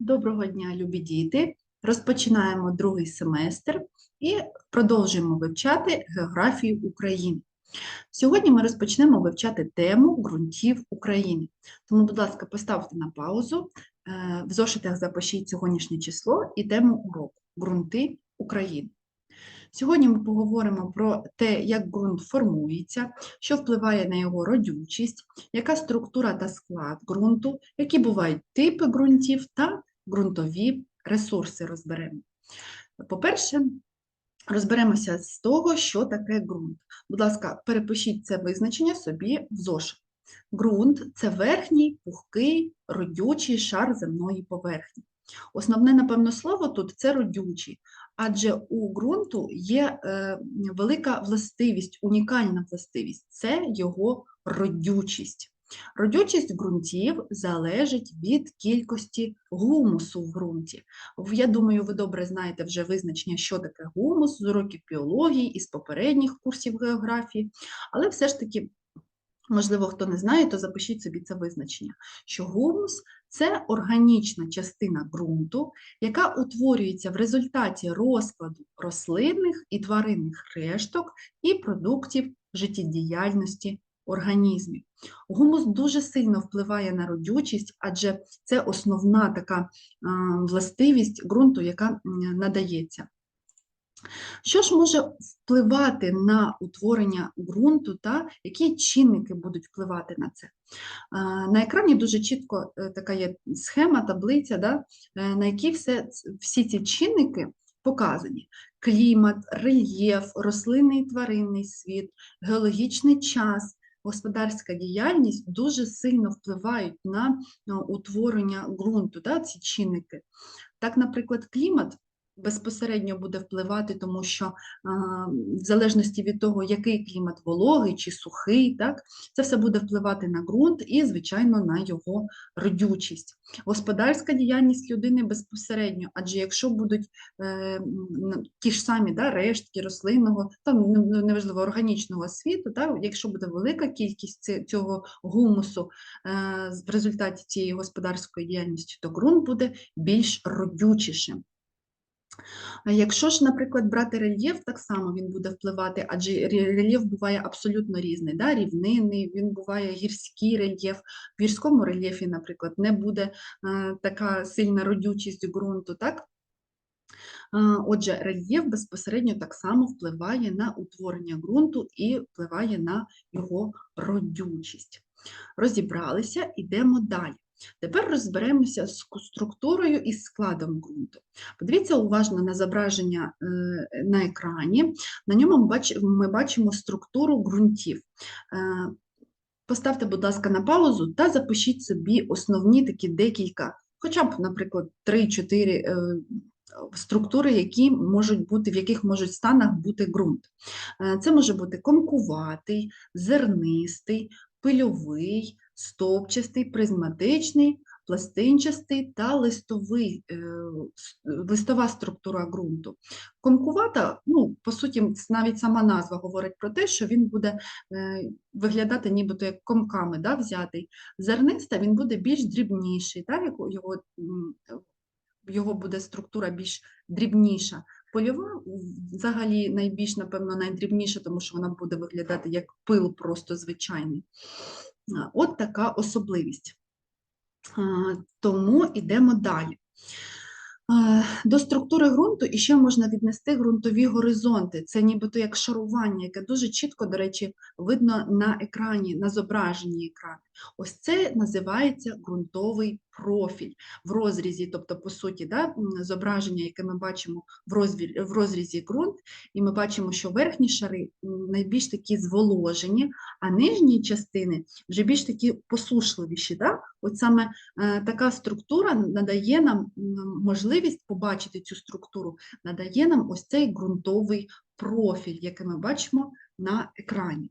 Доброго дня, любі діти! Розпочинаємо другий семестр і продовжуємо вивчати географію України. Сьогодні ми розпочнемо вивчати тему ґрунтів України. Тому, будь ласка, поставте на паузу, е, в зошитах запишіть сьогоднішнє число і тему уроку ґрунти України. Сьогодні ми поговоримо про те, як ґрунт формується, що впливає на його родючість, яка структура та склад ґрунту, які бувають типи ґрунтів та ґрунтові ресурси розберемо. По-перше, розберемося з того, що таке ґрунт. Будь ласка, перепишіть це визначення собі в зошит. Ґрунт це верхній, пухкий, родючий шар земної поверхні. Основне, напевно, слово тут це родючий, адже у ґрунту є е, велика властивість, унікальна властивість це його родючість. Родючість ґрунтів залежить від кількості гумусу в ґрунті. Я думаю, ви добре знаєте вже визначення, що таке гумус з уроків біології і з попередніх курсів географії, але все ж таки, можливо, хто не знає, то запишіть собі це визначення, що гумус це органічна частина ґрунту, яка утворюється в результаті розкладу рослинних і тваринних решток і продуктів життєдіяльності організмів. Гумус дуже сильно впливає на родючість, адже це основна така властивість ґрунту, яка надається. Що ж може впливати на утворення ґрунту та які чинники будуть впливати на це? На екрані дуже чітко е, така є схема, таблиця, да, е, на якій все, всі ці чинники показані: клімат, рельєф, рослинний і тваринний світ, геологічний час, господарська діяльність дуже сильно впливають на е, утворення ґрунту, да, ці чинники. Так, наприклад, клімат безпосередньо буде впливати, тому що в залежності від того, який клімат вологий чи сухий, так, це все буде впливати на ґрунт і, звичайно, на його родючість. Господарська діяльність людини безпосередньо, адже якщо будуть е, ті ж самі да, рештки рослинного, там не- не- неважливо органічного світу, так, якщо буде велика кількість цього гумусу е, в результаті цієї господарської діяльності, то ґрунт буде більш родючішим. Якщо ж, наприклад, брати рельєф, так само він буде впливати, адже рельєф буває абсолютно різний, да? рівнинний, він буває гірський рельєф. В гірському рельєфі, наприклад, не буде е, така сильна родючість ґрунту, так? Отже, рельєф безпосередньо так само впливає на утворення ґрунту і впливає на його родючість. Розібралися, йдемо далі. Тепер розберемося з структурою і складом ґрунту. Подивіться уважно на зображення е, на екрані. На ньому ми бачимо структуру ґрунтів. Е, Поставте, будь ласка, на паузу та запишіть собі основні такі декілька, хоча б, наприклад, 3-4 е, структури, які можуть бути, в яких можуть станах бути ґрунт. Це може бути комкуватий, зернистий, пильовий, стовпчастий, призматичний, пластинчастий та листовий, е, листова структура ґрунту. Комкувата, ну, по суті, навіть сама назва говорить про те, що він буде е, виглядати нібито як комками да, взятий. Зерниста він буде більш дрібніший, да, його, його буде структура більш дрібніша. Польова взагалі найбільш, напевно, найдрібніша, тому що вона буде виглядати як пил просто звичайний. От така особливість. Тому йдемо далі. До структури ґрунту іще можна віднести ґрунтові горизонти. Це нібито як шарування, яке дуже чітко, до речі, видно на екрані, на зображенні екрану. Ось це називається ґрунтовий профіль в розрізі, тобто, по суті, да, зображення, яке ми бачимо в, розві- в розрізі ґрунт, і ми бачимо, що верхні шари найбільш такі зволожені, а нижні частини вже більш такі посушливіші. Да? От саме е, така структура надає нам можливість побачити цю структуру, надає нам ось цей ґрунтовий профіль, який ми бачимо на екрані.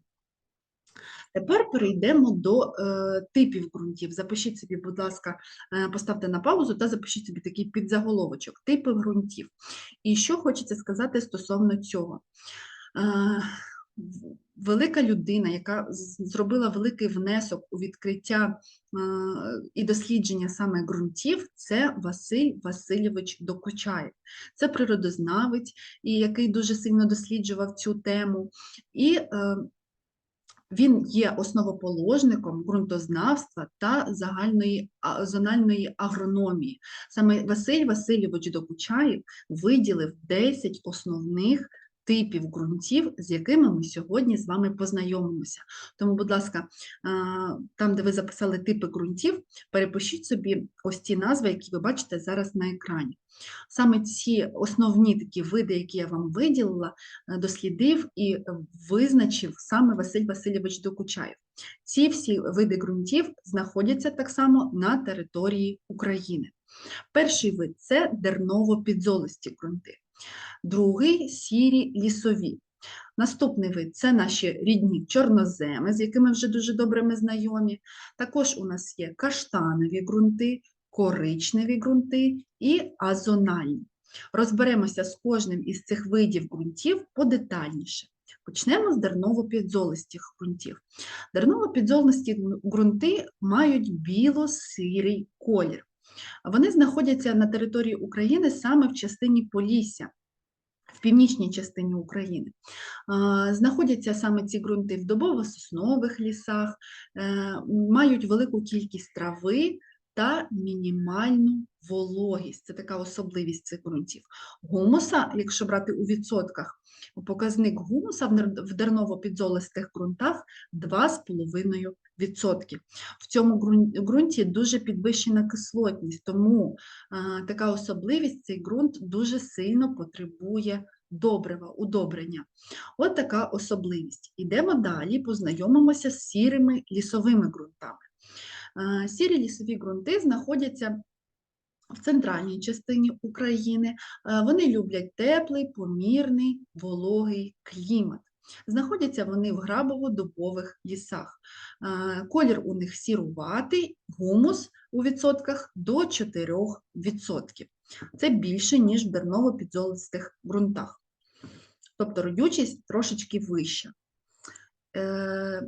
Тепер перейдемо до е, типів ґрунтів. Запишіть собі, будь ласка, е, поставте на паузу та запишіть собі такий підзаголовочок типи ґрунтів. І що хочеться сказати стосовно цього? Е, велика людина, яка зробила великий внесок у відкриття е, і дослідження саме ґрунтів, це Василь Васильович Докучаєв. Це природознавець, який дуже сильно досліджував цю тему. І е, він є основоположником ґрунтознавства та загальної зональної агрономії. Саме Василь Васильович Докучаєв виділив 10 основних типів ґрунтів, з якими ми сьогодні з вами познайомимося. Тому, будь ласка, там, де ви записали типи ґрунтів, перепишіть собі ось ті назви, які ви бачите зараз на екрані. Саме ці основні такі види, які я вам виділила, е, дослідив і визначив саме Василь Васильович Докучаєв. Ці всі види ґрунтів знаходяться так само на території України. Перший вид це дерново-підзолисті ґрунти, другий сірі лісові. Наступний вид це наші рідні чорноземи, з якими вже дуже добре ми знайомі. Також у нас є каштанові ґрунти, коричневі ґрунти і азональні. Розберемося з кожним із цих видів ґрунтів подетальніше. Почнемо з дерново-підзолистих ґрунтів. Дерново-підзолисті ґрунти мають біло-сирий колір. Вони знаходяться на території України саме в частині Полісся, в північній частині України. Знаходяться саме ці ґрунти в добово-соснових лісах, е, мають велику кількість трави та мінімальну вологість. Це така особливість цих ґрунтів. Гумуса, якщо брати у відсотках, показник гумуса в дерново-підзолистих ґрунтах 2,5%. В цьому ґрунті дуже підвищена кислотність, тому така особливість цей ґрунт дуже сильно потребує добрива, удобрення. От така особливість. Ідемо далі, познайомимося з сірими лісовими ґрунтами. Сірі лісові ґрунти знаходяться в центральній частині України. Вони люблять теплий, помірний, вологий клімат. Знаходяться вони в грабово-дубових лісах. Колір у них сіруватий, гумус у відсотках до 4%. Це більше, ніж в дерново-підзолистих ґрунтах. Тобто родючість трошечки вища. Е,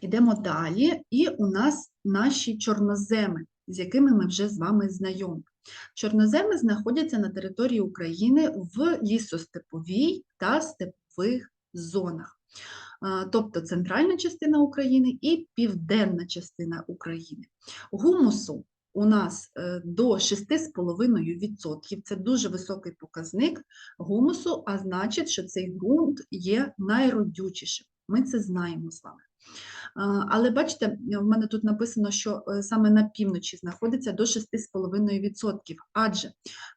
Йдемо далі, і у нас наші чорноземи, з якими ми вже з вами знайомі. Чорноземи знаходяться на території України в лісостеповій та степових зонах, тобто центральна частина України і південна частина України. Гумусу у нас е, до 6,5%. Це дуже високий показник гумусу, а значить, що цей ґрунт є найродючішим. Ми це знаємо з вами. Але бачите, в мене тут написано, що е, саме на півночі знаходиться до 6,5%, адже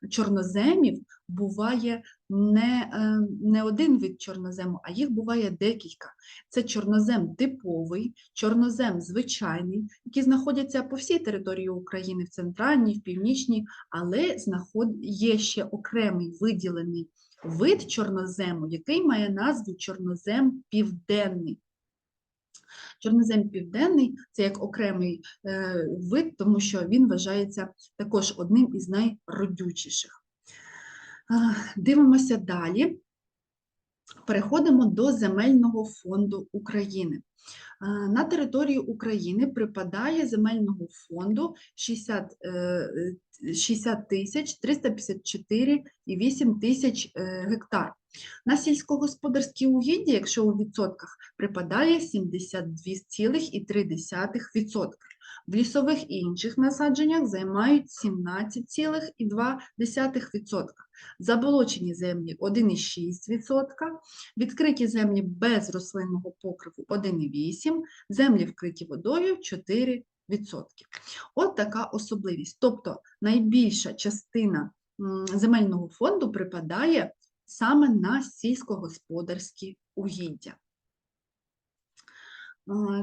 чорноземів буває не, е, не один вид чорнозему, а їх буває декілька. Це чорнозем типовий, чорнозем звичайний, які знаходяться по всій території України, в центральній, в північній, але знаход... є ще окремий виділений вид чорнозему, який має назву чорнозем південний. Чорнозем південний це як окремий е, вид, тому що він вважається також одним із найродючіших. Дивимося далі. Переходимо до земельного фонду України. На території України припадає земельного фонду 60, е, 60 тисяч 354,8 тисяч е, гектар. На сільськогосподарські угіддя, якщо у відсотках, припадає 72,3%. В лісових і інших насадженнях займають 17,2%. Заболочені землі 1,6%, відкриті землі без рослинного покриву 1,8%, землі вкриті водою 4%. От така особливість. Тобто найбільша частина земельного фонду припадає саме на сільськогосподарські угіддя.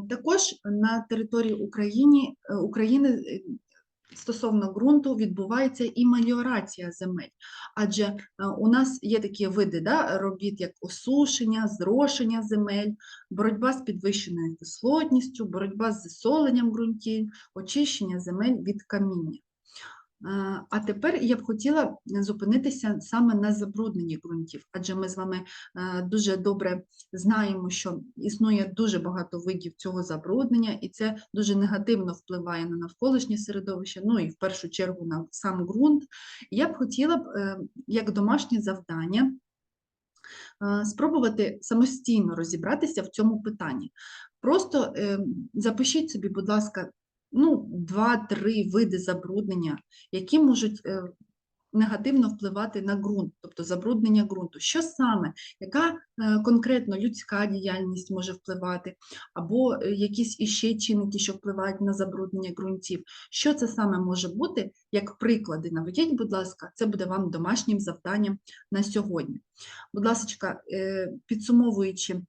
Також на території України, е, України е, стосовно ґрунту відбувається і меліорація земель, адже е, у нас є такі види да, робіт, як осушення, зрошення земель, боротьба з підвищеною кислотністю, боротьба з засоленням ґрунтів, очищення земель від каміння. А тепер я б хотіла зупинитися саме на забрудненні ґрунтів, адже ми з вами е, дуже добре знаємо, що існує дуже багато видів цього забруднення, і це дуже негативно впливає на навколишнє середовище, ну і в першу чергу на сам ґрунт. Я б хотіла б е, як домашнє завдання е, спробувати самостійно розібратися в цьому питанні. Просто запишіть собі, будь ласка, ну, два-три види забруднення, які можуть е, негативно впливати на ґрунт, тобто забруднення ґрунту. Що саме, яка е, конкретно людська діяльність може впливати, або е, якісь іще чинники, що впливають на забруднення ґрунтів. Що це саме може бути, як приклади? Наведіть, будь ласка, це буде вам домашнім завданням на сьогодні. Будь ласка, підсумовуючи,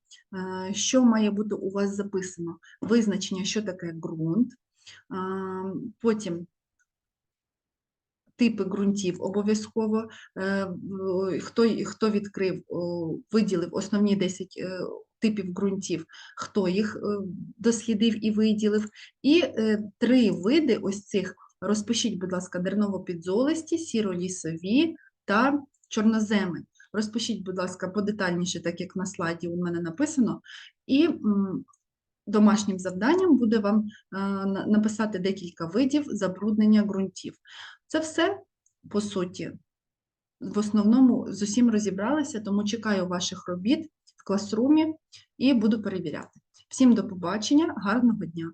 що має бути у вас записано? Визначення, що таке ґрунт, потім типи ґрунтів обов'язково, е, хто, хто відкрив, виділив основні 10 е, типів ґрунтів, хто їх е, дослідив і виділив, і е, три види ось цих, розпишіть, будь ласка, дерново-підзолисті, сіро-лісові та чорноземи. Розпишіть, будь ласка, подетальніше, так як на слайді у мене написано, і домашнім завданням буде вам е, написати декілька видів забруднення ґрунтів. Це все, по суті, в основному з усім розібралися, тому чекаю ваших робіт в класрумі і буду перевіряти. Всім до побачення, гарного дня!